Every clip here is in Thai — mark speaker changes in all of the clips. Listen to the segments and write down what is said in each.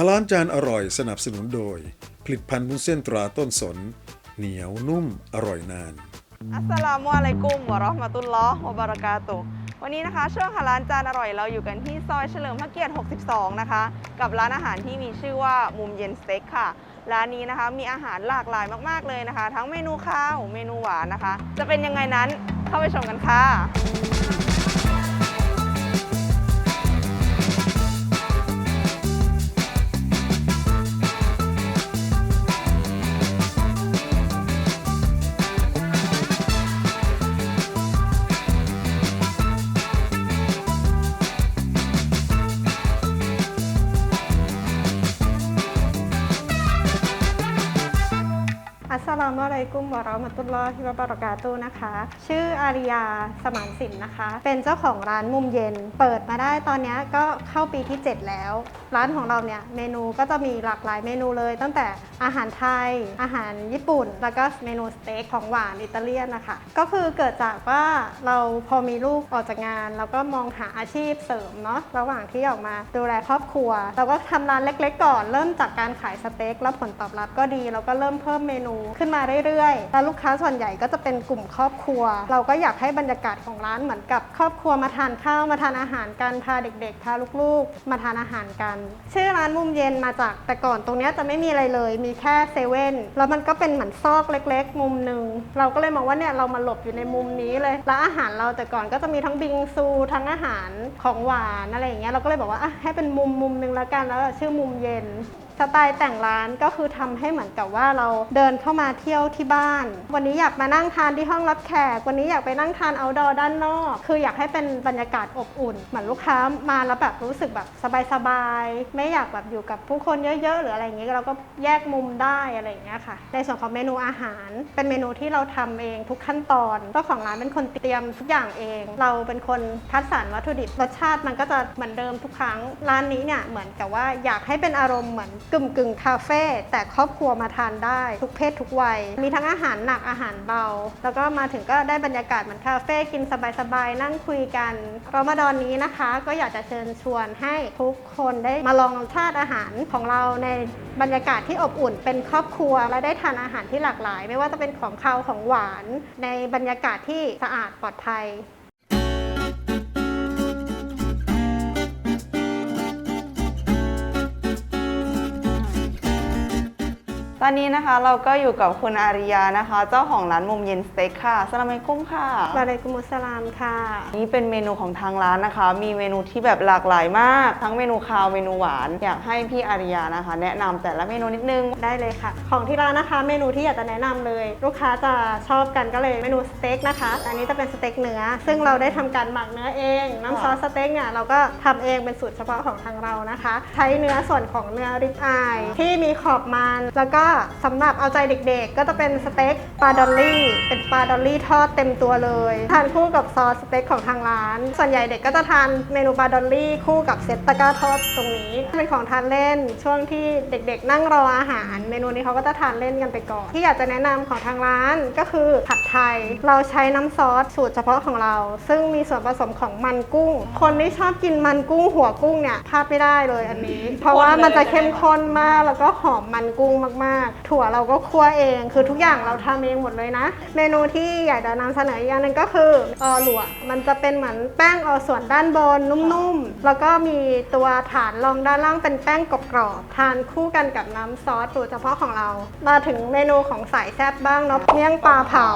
Speaker 1: ฮาลานจานอร่อยสนับสนุนโดย ผลิตภัณฑ์วุ้นเส้นตราต้นสน เหนียวนุ่มอร่อยนาน
Speaker 2: อัสสลามุอะลัยกุมวะเราะห์มะตุลลอฮ์วะบะเราะกาตุฮ์วันนี้นะคะช่วงหาร้านจานอร่อยเราอยู่กันที่ซอยเฉลิมพระเกียรติ 62 นะคะ กับร้านอาหารที่มีชื่อว่ามุมเย็นสเต็กค่ะ ร้านนี้นะคะมีอาหารหลากหลายมากๆเลยนะคะ ทั้งเมนูข้าวเมนูหวานนะคะ จะเป็นยังไงนั้นเข้าไปชมกันค่ะ
Speaker 3: สลามุอะลัยกุมวะเราะมะตุลลอฮิวะบะเราะกาตุนะคะ ชื่ออาริยาสมานสินนะคะ เป็นเจ้าของร้านมุมเย็น เปิดมาได้ตอนนี้ก็เข้าปีที่ 7 แล้ว ร้านของเราเนี่ยเมนูก็จะมีหลากหลายเมนูเลย ตั้งแต่อาหารไทย อาหารญี่ปุ่น แล้วก็เมนูสเต็กของหวานอิตาเลียนนะคะ ก็คือเกิดจากว่าเราพอมีลูกออกจากงานเราก็มองหาอาชีพเสริมเนาะระหว่างที่ออกมาดูแลครอบครัว เราก็ทำร้านเล็ก ๆ ก่อนเริ่มจากการขายสเต็กแล้วผลตอบรับก็ดีเราก็เริ่มเพิ่มเมนูขึ้นมาเรื่อยๆ แล้วลูกค้าส่วนใหญ่ก็จะเป็นกลุ่มครอบครัว เราก็อยากให้บรรยากาศของร้านเหมือนกับครอบครัวมาทานข้าวมาทานอาหารกันพาเด็กๆพาลูกๆ มาทานอาหารกัน ชื่อร้านมุมเย็นมาจากแต่ก่อนตรงนี้จะไม่มีอะไรเลย มีแค่เซเว่นแล้วมันก็เป็นเหมือนซอกเล็ก ๆ มุมหนึ่งเราก็เลยมองว่าเนี่ยเรามาหลบอยู่ในมุมนี้เลยแล้วอาหารเราแต่ก่อนก็จะมีทั้งบิงซูทั้งอาหารของหวานอะไรอย่างเงี้ยเราก็เลยบอกว่าอะให้เป็นมุมมุมหนึ่งแล้วกันแล้วชื่อมุมเย็น สไตล์แต่งร้านก็คือทำให้เหมือนกับว่าเราเดินเข้ามาเที่ยวที่บ้าน วันนี้อยากมานั่งทานที่ห้องรับแขก วันนี้อยากไปนั่งทานเอาดอด้านนอก คืออยากให้เป็นบรรยากาศอบอุ่น เหมือนลูกค้ามาแล้วแบบรู้สึกแบบสบายๆ ไม่อยากแบบอยู่กับผู้คนเยอะๆ หรืออะไรอย่างเงี้ยเราก็แยกมุมได้อะไรอย่างเงี้ยค่ะ ในส่วนของเมนูอาหาร เป็นเมนูที่เราทำเองทุกขั้นตอนเจ้าของร้านเป็นคนเตรียมทุกอย่างเอง เราเป็นคนคัดสรรวัตถุดิบรสชาติมันก็จะเหมือนเดิมทุกครั้งร้านนี้เนี่ยเหมือนกับว่าอยากให้เป็นอารมณ์เหมือนกึ่มกึ่งคาเฟ่แต่ครอบครัวมาทานได้ ทุกเพศทุกวัย มีทั้งอาหารหนักอาหารเบา แล้วก็มาถึงก็ได้บรรยากาศเหมือนคาเฟ่กินสบายๆ นั่งคุยกันรอมฎอนนี้นะคะ ก็อยากจะเชิญชวนให้ทุกคนได้มาลองรสชาติอาหารของเราในบรรยากาศที่อบอุ่น เป็นครอบครัวและได้ทานอาหารที่หลากหลาย ไม่ว่าจะเป็นของคาวของหวาน ในบรรยากาศที่สะอาดปลอดภัย
Speaker 2: ตอนนี้นะคะเราก็อยู่กับคุณอาริยานะคะ เจ้าของร้านมุมเย็นสเต็กค่ะสลามอะลัยกุมค่ะ
Speaker 3: วะอะลัยกุมุสสลามค่ะ
Speaker 2: นี่เป็นเมนูของทางร้านนะคะ มีเมนูที่แบบหลากหลายมาก ทั้งเมนูคาวเมนูหวาน อยากให้พี่อาริยานะคะ แนะนำแต่ละเมนูนิดนึง
Speaker 3: ได้เลยค่ะ ของที่ร้านนะคะ เมนูที่อยากจะแนะนำเลย ลูกค้าจะชอบกันก็เลยเมนูสเต็กนะคะ อันนี้จะเป็นสเต็กเนื้อ ซึ่งเราได้ทำการหมักเนื้อเอง น้ำซอสสเต็กเนี่ยเราก็ทำเองเป็นสูตรเฉพาะของทางเรานะคะ ใช้เนื้อส่วนของเนื้อริบอายที่มีขอบมันแล้วก็สำหรับเอาใจเด็กๆ ก็จะเป็นสเต็กปลาดอลลี่ เป็นปลาดอลลี่ทอดเต็มตัวเลย ทานคู่กับซอสสเต็กของทางร้าน ส่วนใหญ่เด็กก็จะทานเมนูปลาดอลลี่คู่กับเซตตะกร้าทอดตรงนี้ เป็นของทานเล่นช่วงที่เด็กๆ นั่งรออาหาร เมนูนี้เขาก็จะทานเล่นกันไปก่อน ที่อยากจะแนะนำของทางร้านก็คือผัดไทย เราใช้น้ำซอสสูตรเฉพาะของเรา ซึ่งมีส่วนผสมของมันกุ้ง คนที่ชอบกินมันกุ้งหัวกุ้งเนี่ยพลาดไม่ได้เลยอันนี้ เพราะว่ามันจะเข้มข้นมากแล้วก็หอมมันกุ้งมากๆถั่วเราก็คั่วเอง คือทุกอย่างเราทำเองหมดเลยนะ เมนูที่อยากจะนำเสนออีกอย่างหนึงก็คือออหลวมันจะเป็นเหมือนแป้งออส่วนด้านบนนุ่มๆ แล้วก็มีตัวฐานรองด้านล่างเป็นแป้งกรอบๆทานคู่กันกับน้ำซอสสูตรเฉพาะของเรา มาถึงเมนูของสายแซ่บบ้างเนาะเมี่ยงปลาเผา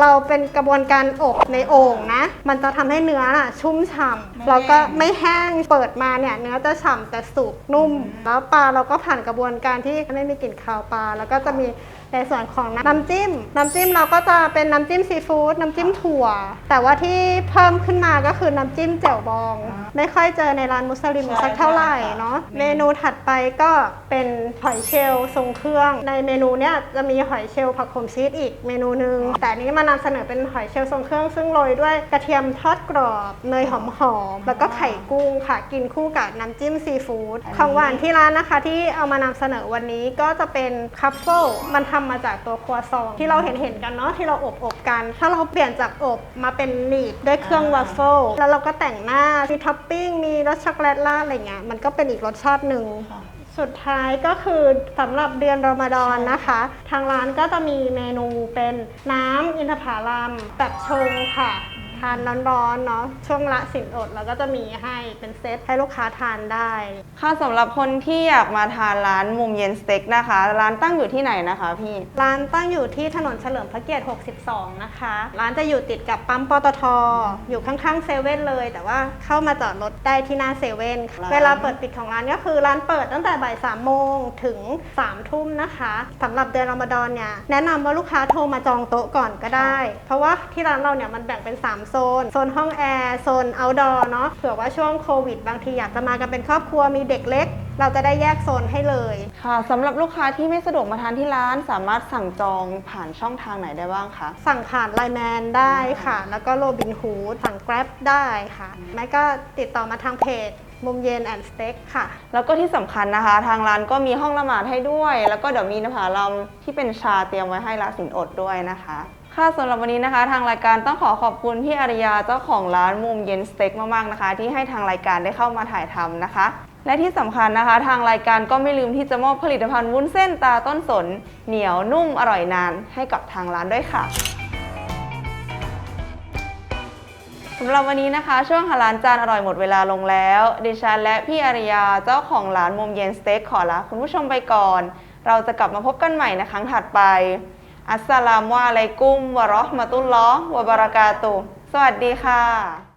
Speaker 3: เราเป็นกระบวนการอบในโอ่งนะ มันจะทำให้เนื้อน่ะชุ่มฉ่ำแล้วก็ไม่แห้งเปิดมาเนี่ยเนื้อจะฉ่ำแต่สุกนุ่ม แล้วปลาเราก็ผ่านกระบวนการที่ไม่มีกลิ่นคาวปลา แล้วก็จะมีในส่วนของน้ำจิ้ม น้ำจิ้มเราก็จะเป็นน้ำจิ้มซีฟู้ดน้ำจิ้มถั่ว แต่ว่าที่เพิ่มขึ้นมาก็คือน้ำจิ้มแจ่วบอง ไม่ค่อยเจอในร้านมุสลิมสักเท่าไหร่เนาะเมนูถัดไปก็เป็นหอยเชลล์ทรงเครื่อง ในเมนูเนี้ยจะมีหอยเชลล์ผักขมชีสอีกเมนูหนึ่งแต่อันนี้มานำเสนอเป็นหอยเชลล์ทรงเครื่อง ซึ่งโรยด้วยกระเทียมทอด กรอบเนยหอมๆแล้วก็ไข่กุ้งค่ะ กินคู่กับน้ำจิ้มซีฟู้ดของหวานที่ร้านนะคะ ที่เอามานำเสนอวันนี้ก็จะเป็นคัพเฟิลมันทำมาจากตัวครัวซอง ที่เราเห็นเห็นๆกันเนาะที่เราอบอบๆกัน ถ้าเราเปลี่ยนจากอบมาเป็นหนีบด้วยเครื่องวัฟเฟิลแล้วเราก็แต่งหน้ามีท็อปปิ้งมีรสช็อกโกแลตราดอะไรเงี้ยมันก็เป็นอีกรสชาติหนึ่งสุดท้ายก็คือสำหรับเดือนรอมฎอนนะคะ ทางร้านก็จะมีเมนูเป็นน้ำอินทผลัมแบบชงค่ะ ทานร้อนๆเนาะช่วงละสินอดแล้วก็จะมีให้เป็นเซตให้ลูกค้าทานได้
Speaker 2: ค่ะสำหรับคนที่อยากมาทานร้านมุมเย็นสเต็กนะคะ ร้านตั้งอยู่ที่ไหนนะคะพี่
Speaker 3: ร้านตั้งอยู่ที่ถนนเฉลิมพระเกียรติ 62 นะคะ ร้านจะอยู่ติดกับปั๊มปตท อยู่ข้างๆเซเว่นเลย แต่ว่าเข้ามาจอดรถได้ที่หน้าเซเว่นค่ะ
Speaker 2: ร้าน
Speaker 3: เวลาเปิดปิดของร้านก็คือร้านเปิดตั้งแต่บ่าย3โมงถึง3ทุ่มนะคะสำหรับเดือนรอมฎอนเนี่ยแนะนำว่าลูกค้าโทรมาจองโต๊ะก่อนก็ได้ เพราะว่าที่ร้านเราเนี่ยมันแบ่งเป็น 3โซน โซนห้องแอร์ โซน outdoor เนาะ เผื่อว่าช่วงโควิด บางทีอยากจะมากันเป็นครอบครัวมีเด็กเล็ก เราจะได้แยกโซนให้เลย
Speaker 2: ค่ะสำหรับลูกค้าที่ไม่สะดวกมาทานที่ร้าน สามารถสั่งจองผ่านช่องทางไหนได้บ้างคะ
Speaker 3: สั่งผ่านไลน์แมนได้ค่ะ แล้วก็โรบินฮูดสั่ง Grab ได้ค่ะ ไม่ก็ติดต่อมาทางเพจมุมเย็นแอนด์สเต็กค่ะ
Speaker 2: แล้วก็ที่สำคัญนะคะ ทางร้านก็มีห้องละหมาดให้ด้วย แล้วก็เดี๋ยวมีน้ำผาลมที่เป็นชาเตรียมไว้ให้ละสินอดด้วยนะคะ ค่ะสำหรับวันนี้นะคะ ทางรายการต้องขอขอบคุณพี่อาริยาเจ้าของร้านมุมเย็นสเต็กมากๆนะคะ ที่ให้ทางรายการได้เข้ามาถ่ายทำนะคะ และที่สำคัญนะคะ ทางรายการก็ไม่ลืมที่จะมอบผลิตภัณฑ์วุ้นเส้นตาต้นสน เหนียวนุ่มอร่อยนาน ให้กับทางร้านด้วยค่ะสำหรับวันนี้นะคะ ช่วงหาร้านจานอร่อยหมดเวลาลงแล้ว ดิฉันและพี่อาริยาเจ้าของร้านมุมเย็นสเต็กขอลาคุณผู้ชมไปก่อน เราจะกลับมาพบกันใหม่ในครั้งถัดไป อัสสลามุอะลัยกุมวะเราะห์มะตุลลอฮ์วะบะเราะกาตุฮ์สวัสดีค่ะ